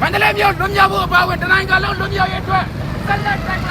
မန္တလေးမြို့လွတ်မြောက်ဖို့အပါအဝင်တိုင်းကလုံးလွတ်မြောက်ရေးအတွက်ဆက်လက်တိုက်